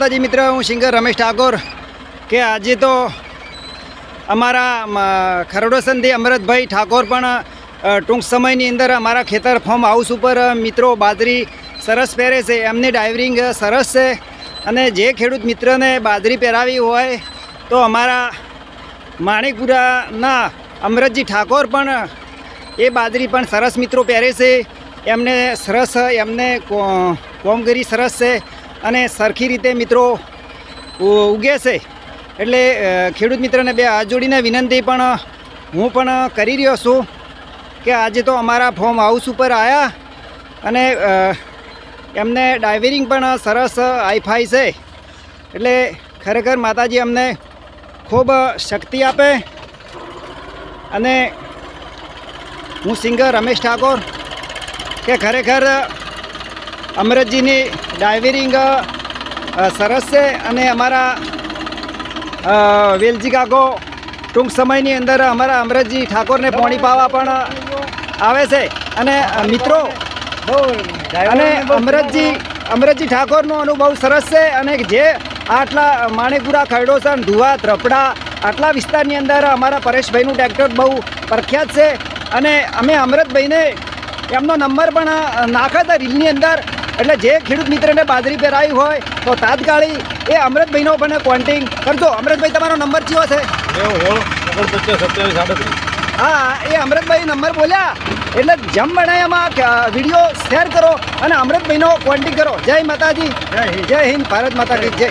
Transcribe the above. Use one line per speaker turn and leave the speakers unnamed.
માતાજી મિત્ર, હું સિંગર રમેશ ઠાકોર કે આજે તો અમારા ખરડોસનથી અમરતભાઈ ઠાકોર પણ ટૂંક સમયની અંદર અમારા ખેતર ફોર્મ હાઉસ ઉપર મિત્રો બાજરી સરસ પહેરે છે. એમની ડાઇવરિંગ સરસ છે અને જે ખેડૂત મિત્રને બાજરી પહેરાવી હોય તો અમારા માણેકપુરાના અમરતજી ઠાકોર પણ એ બાજરી પણ સરસ મિત્રો પહેરે છે. એમને સરસ, એમને કોમગીરી સરસ છે. અને સરખી રીતે મિત્રો ઉગે છે. એટલે ખેડૂત મિત્રને બે હાથ જોડીને વિનંતી પણ, હું પણ કરી રહ્યો છું કે આજે તો અમારા ફોર્મ હાઉસ ઉપર આવ્યા અને એમને ડાઇવરિંગ પણ સરસ આઈફાઈ છે. એટલે ખરેખર માતાજી અમને ખૂબ શક્તિ આપે અને હું સિંગર રમેશ ઠાકોર કે ખરેખર અમરતજીની ડાઇવરિંગ સરસ છે અને અમારા વેલજી કાકો ટૂંક સમયની અંદર અમારા અમરતજી ઠાકોરને પોણી પાવા પણ આવે છે. અને મિત્રો, અને અમરતજી અમરતજી ઠાકોરનો અનુભવ સરસ છે અને જે આટલા માણેકપુરા ખરડોસન ધુવા, ત્રપડા આટલા વિસ્તારની અંદર અમારા પરેશભાઈનું ટ્રેક્ટર બહુ પ્રખ્યાત છે. અને અમે અમરતભાઈને એમનો નંબર પણ નાખ્યો હતા રીલની અંદર. એટલે જે ખેડૂત મિત્રને બાજરી પહેરાવી હોય તો તાત્કાલિક એ અમૃતભાઈનો પણ કોન્ટેક કરજો. અમૃતભાઈ તમારો નંબર કયો છે? હા એ અમૃતભાઈ નંબર બોલ્યા. એટલે જમ બનાયામાં વીડિયો શેર કરો અને અમૃતભાઈનો કોન્ટેક કરો. જય માતાજી.
જય હિન્દ.
જય હિન્દ. ભારત માતા કી જય.